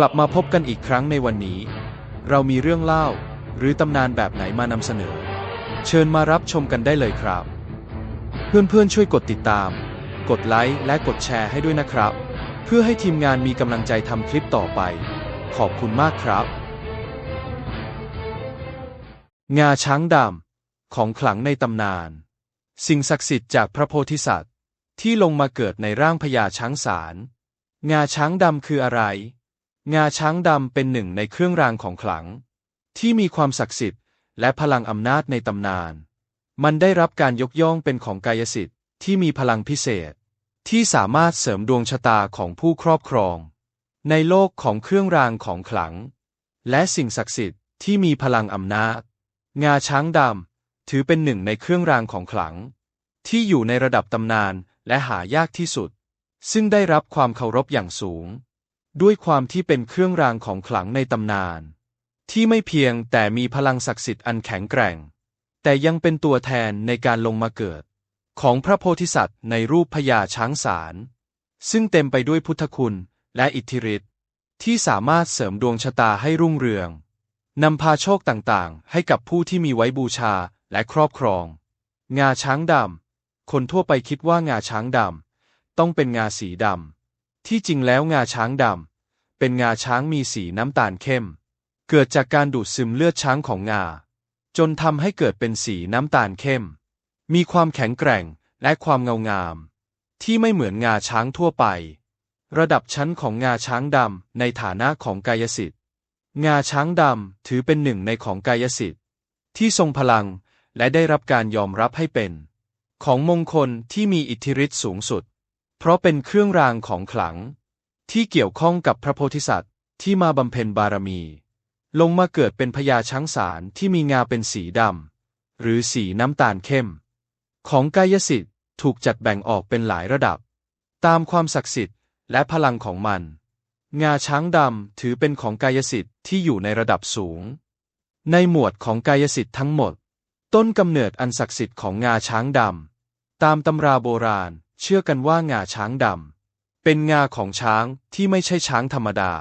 กลับมาพบกันอีกครั้งในวันนี้ เรามีเรื่องเล่า หรือตำนานแบบไหนมานำเสนอ เชิญมารับชมกันได้เลยครับ เพื่อนๆช่วยกดติดตาม กดไลค์และกดแชร์ให้ด้วยนะครับ เพื่อให้ทีมงานมีกำลังใจทำคลิปต่อไป ขอบคุณมากครับ งาช้างดำของขลังในตำนาน สิ่งศักดิ์สิทธิ์จากพระโพธิสัตว์ ที่ลงมาเกิดในร่างพญาช้างสาร งาช้างดำคืออะไร งาช้างดำเป็นหนึ่งในเครื่องรางของขลัง ที่มีความศักดิ์สิทธิ์ และพลังอำนาจในตำนาน มันได้รับการยกย่องเป็นของกายสิทธิ์ที่มีพลังพิเศษ ที่สามารถเสริมดวงชะตาของผู้ครอบครอง ในโลกของเครื่องรางของขลัง และสิ่งศักดิ์สิทธิ์ที่มีพลังอำนาจ งาช้างดำถือเป็นหนึ่งในเครื่องรางของขลัง ที่อยู่ในระดับตำนานและหายากที่สุด ซึ่งได้รับความเคารพอย่างสูง ด้วยความที่เป็นเครื่องรางของขลังในตำนาน ที่ไม่เพียงแต่มีพลังศักดิ์สิทธิ์อันแข็งแกร่ง แต่ยังเป็นตัวแทนในการลงมาเกิด ของพระโพธิสัตว์ในรูปพญาช้างสารซึ่งเต็มไปด้วยพุทธคุณและอิทธิฤทธิ์ที่สามารถเสริมดวงชะตาให้รุ่งเรืองนำพาโชคต่างๆ ให้กับผู้ที่มีไว้บูชาและครอบครอง งาช้างดำคนทั่วไปคิดว่างาช้างดำต้องเป็นงาสีดำ ที่จริงแล้วงาช้างดำ เป็นงาช้างมีสีน้ำตาลเข้ม เกิดจากการดูดซึมเลือดช้างของงา จนทำให้เกิดเป็นสีน้ำตาลเข้ม มีความแข็งแกร่งและความเงางาม ที่ไม่เหมือนงาช้างทั่วไป ระดับชั้นของงาช้างดำในฐานะของกายสิทธิ์ งาช้างดำถือเป็นหนึ่งในของกายสิทธิ์ ที่ทรงพลังและได้รับการยอมรับให้เป็น ของมงคลที่มีอิทธิฤทธิ์สูงสุด เพราะเป็นเครื่องรางของขลัง ที่เกี่ยวข้องกับพระโพธิสัตว์ที่มาบำเพ็ญบารมี ลงมาเกิดเป็นพญาช้างสารที่มีงาเป็นสีดำหรือสีน้ำตาลเข้ม ของกายสิทธิ์ถูกจัดแบ่งออกเป็นหลายระดับ ตามความศักดิ์สิทธิ์และพลังของมัน งาช้างดำถือเป็นของกายสิทธิ์ที่อยู่ในระดับสูง ในหมวดของกายสิทธิ์ทั้งหมด ต้นกำเนิดอันศักดิ์สิทธิ์ของงาช้างดำตามตำราโบราณ เชื่อกันว่างาช้างดำเป็นงาของช้างที่ไม่ใช่ช้างธรรมดา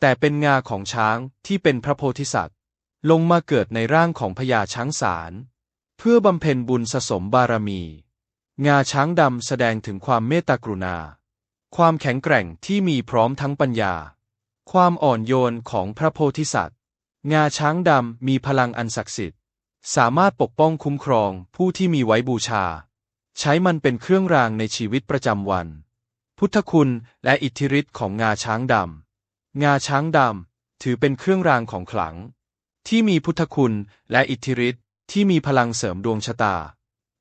แต่เป็นงาของช้างที่เป็นพระโพธิสัตว์ ลงมาเกิดในร่างของพญาช้างสาร เพื่อบำเพ็ญบุญสะสมบารมี งาช้างดำแสดงถึงความเมตตากรุณา ความแข็งแกร่งที่มีพร้อมทั้งปัญญา ความอ่อนโยนของพระโพธิสัตว์ งาช้างดำมีพลังอันศักดิ์สิทธิ์ สามารถปกป้องคุ้มครองผู้ที่มีไว้บูชา ใช้มันเป็นเครื่องรางในชีวิตประจำวัน พุทธคุณและอิทธิฤทธิ์ของงาช้างดำ งาช้างดำ ถือเป็นเครื่องรางของขลัง ที่มีพุทธคุณและอิทธิฤทธิ์ที่มีพลังเสริมดวงชะตา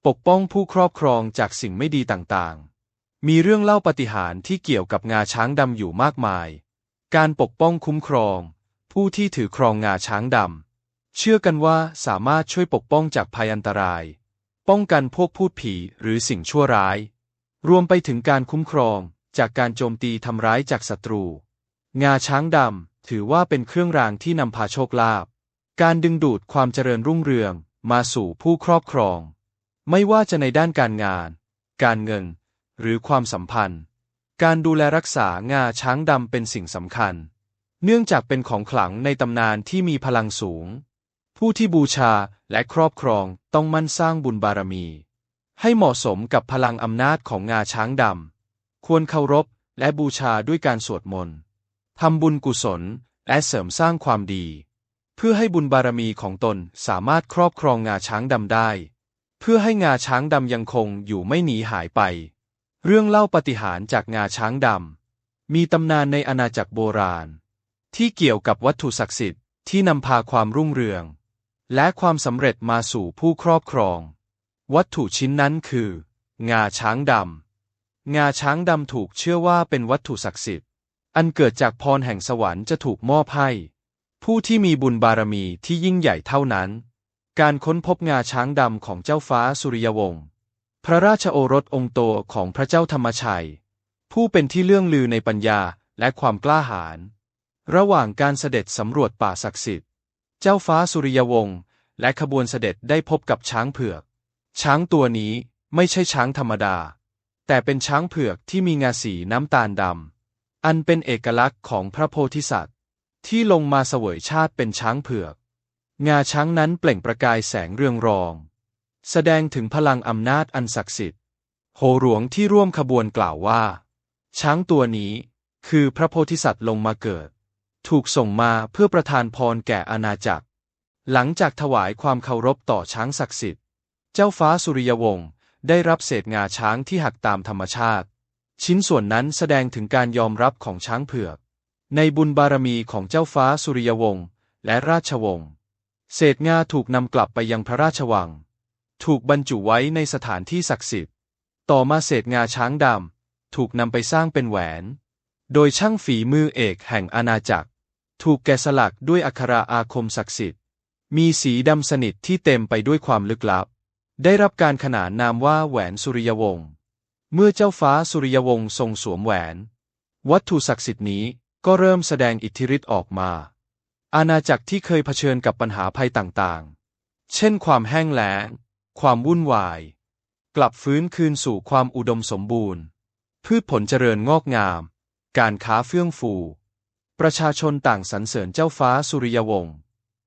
ปกป้องผู้ครอบครองจากสิ่งไม่ดีต่างๆ มีเรื่องเล่าปฏิหารที่เกี่ยวกับงาช้างดำอยู่มากมาย การปกป้องคุ้มครอง ผู้ที่ถือครองงาช้างดำ เชื่อกันว่าสามารถช่วยปกป้องจากภัยอันตราย ป้องกันพวกพูดผีหรือสิ่งชั่วร้าย รวมไปถึงการคุ้มครองจากการโจมตีทำร้ายจากศัตรู งาช้างดำถือว่าเป็นเครื่องรางที่นำพาโชคลาภ การดึงดูดความเจริญรุ่งเรืองมาสู่ผู้ครอบครอง ไม่ว่าจะในด้านการงาน การเงิน หรือความสัมพันธ์ การดูแลรักษางาช้างดำเป็นสิ่งสำคัญ เนื่องจากเป็นของขลังในตำนานที่มีพลังสูง ผู้ที่บูชาและครอบครองต้องมั่นสร้างบุญบารมี ให้เหมาะสมกับพลังอำนาจของงาช้างดำ ควรเคารพและบูชาด้วยการสวดมนต์ทำบุญกุศลและเสริมสร้างความดี เพื่อให้บุญบารมีของตนสามารถครอบครองงาช้างดำได้ เพื่อให้งาช้างดำยังคงอยู่ไม่หนีหายไป เรื่องเล่าปาฏิหาริย์จากงาช้างดำ มีตำนานในอาณาจักรโบราณ ที่เกี่ยวกับวัตถุศักดิ์สิทธิ์ที่นำพาความรุ่งเรือง และความสำเร็จมาสู่ผู้ครอบครอง วัตถุชิ้นนั้นคือ งาช้างดำ งาช้างดำถูกเชื่อว่าเป็นวัตถุศักดิ์สิทธิ์ อันเกิดจากพรแห่งสวรรค์จะถูกมอบให้ ผู้ที่มีบุญบารมีที่ยิ่งใหญ่เท่านั้น การค้นพบงาช้างดำของเจ้าฟ้าสุริยวงศ์ พระราชโอรสองค์โตของพระเจ้าธรรมชัย ผู้เป็นที่เลื่องลือในปัญญาและความกล้าหาญ ระหว่างการเสด็จสำรวจป่าศักดิ์สิทธิ์ เจ้าฟ้าสุริยวงศ์และขบวนเสด็จได้พบกับช้างเผือก ช้างตัวนี้ไม่ใช่ช้างธรรมดา แต่เป็นช้างเผือกที่มีงาสีน้ำตาลดำ อันเป็นเอกลักษณ์ของพระโพธิสัตว์ ที่ลงมาเสวยชาติเป็นช้างเผือก งาช้างนั้นเปล่งประกายแสงเรืองรอง แสดงถึงพลังอำนาจอันศักดิ์สิทธิ์ โหหลวงที่ร่วมขบวนกล่าวว่า ช้างตัวนี้คือพระโพธิสัตว์ลงมาเกิด ถูกส่งมาเพื่อประทานพรแก่อาณาจักร หลังจากถวายความเคารพต่อช้างศักดิ์สิทธิ์ เจ้าฟ้าสุริยวงศ์ได้รับเศษงาช้างที่หักตามธรรมชาติ ชิ้นส่วนนั้นแสดงถึงการยอมรับของช้างเผือก ในบุญบารมีของเจ้าฟ้าสุริยวงศ์และราชวงศ์เศษงาถูกนำกลับไปยังพระราชวัง ถูกบรรจุไว้ในสถานที่ศักดิ์สิทธิ์ ต่อมาเศษงาช้างดำถูกนำไปสร้างเป็นแหวน โดยช่างฝีมือเอกแห่งอาณาจักร ถูกแกะสลักด้วยอักขระอาคมศักดิ์สิทธิ์ มีสีดำสนิทที่เต็มไปด้วยความลึกลับ ได้รับการขนานนามว่าแหวนสุริยวงศ์ เมื่อเจ้าฟ้าสุริยวงศ์ทรงสวมแหวน วัตถุศักดิ์สิทธิ์นี้ก็เริ่มแสดงอิทธิฤทธิ์ออกมา อาณาจักรที่เคยเผชิญกับปัญหาภัยต่างๆ เช่นความแห้งแล้ง ความวุ่นวาย กลับฟื้นคืนสู่ความอุดมสมบูรณ์ พืชผลเจริญงอกงาม การค้าเฟื่องฟู ประชาชนต่างสรรเสริญเจ้าฟ้าสุริยวงศ์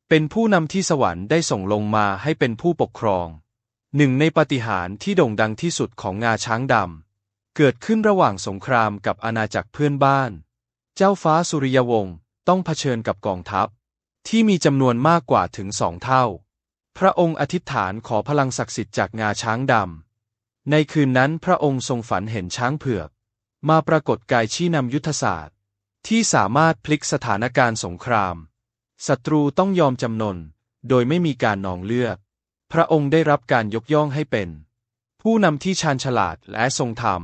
เป็นผู้นำที่สวรรค์ได้ส่งลงมาให้เป็นผู้ปกครอง หนึ่งในปฏิหารที่โด่งดังที่สุดของงาช้างดำเกิดขึ้นระหว่างสงครามกับอาณาจักรเพื่อนบ้าน เจ้าฟ้าสุริยวงศ์ต้องเผชิญกับกองทัพ ที่มีจำนวนมากกว่าถึงสองเท่า พระองค์อธิษฐานขอพลังศักดิ์สิทธิ์จากงาช้างดำในคืนนั้นพระองค์ทรงฝันเห็นช้างเผือก มาปรากฏกายชี้นำยุทธศาสตร์ ที่สามารถพลิกสถานการณ์สงคราม ศัตรูต้องยอมจำนน โดยไม่มีการนองเลือดพระองค์ได้รับการยกย่องให้เป็น ผู้นำที่ชาญฉลาดและทรงธรรม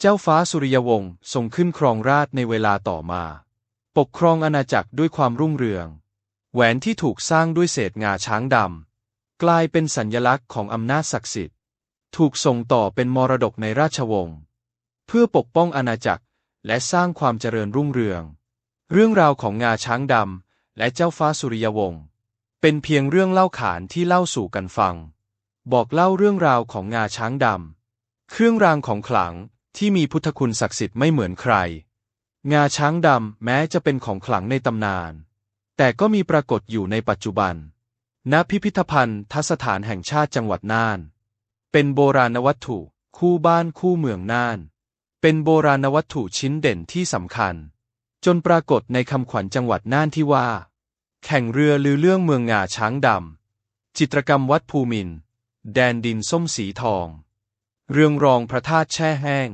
เจ้าฟ้าสุริยวงศ์ทรงขึ้นครองราชในเวลาต่อมา ปกครองอาณาจักรด้วยความรุ่งเรือง แหวนที่ถูกสร้างด้วยเศษงาช้างดำกลายเป็นสัญญลักษณ์ของอำนาจศักดิ์สิทธิ์ ถูกส่งต่อเป็นมรดกในราชวงศ์ เพื่อปกป้องอาณาจักร และสร้างความเจริญรุ่งเรือง เรื่องราวของงาช้างดำและเจ้าฟ้าสุริยวงศ์เป็นเพียงเรื่องเล่าขานที่เล่าสู่กันฟัง บอกเล่าเรื่องราวของงาช้างดำเครื่องรางของขลังที่มีพุทธคุณศักดิ์สิทธิ์ไม่เหมือนใคร งาช้างดำแม้จะเป็นของขลังในตำนาน แต่ก็มีปรากฏอยู่ในปัจจุบัน ณพิพิธภัณฑ์ทัศฐานแห่งชาติจังหวัดน่าน เป็นโบราณวัตถุคู่บ้านคู่เมืองน่าน เป็นโบราณวัตถุชิ้นเด่นที่สำคัญ จนปรากฏในคำขวัญจังหวัดน่านที่ว่า แข่งเรือลือเรื่องเมืองงาช้างดำ จิตรกรรมวัดภูมิน แดนดินส้มสีทอง เรืองรองพระธาตุแช่แห้ง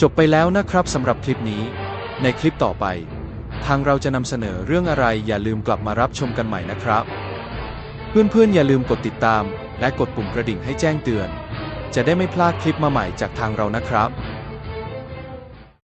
จบไปแล้วนะครับสำหรับคลิปนี้ ในคลิปต่อไป ทางเราจะนำเสนอเรื่องอะไรอย่าลืมกลับมารับชมกันใหม่นะครับ เพื่อนๆ อย่าลืมกดติดตาม และกดปุ่มกระดิ่งให้แจ้งเตือน จะได้ไม่พลาดคลิปมาใหม่จากทางเรานะครับ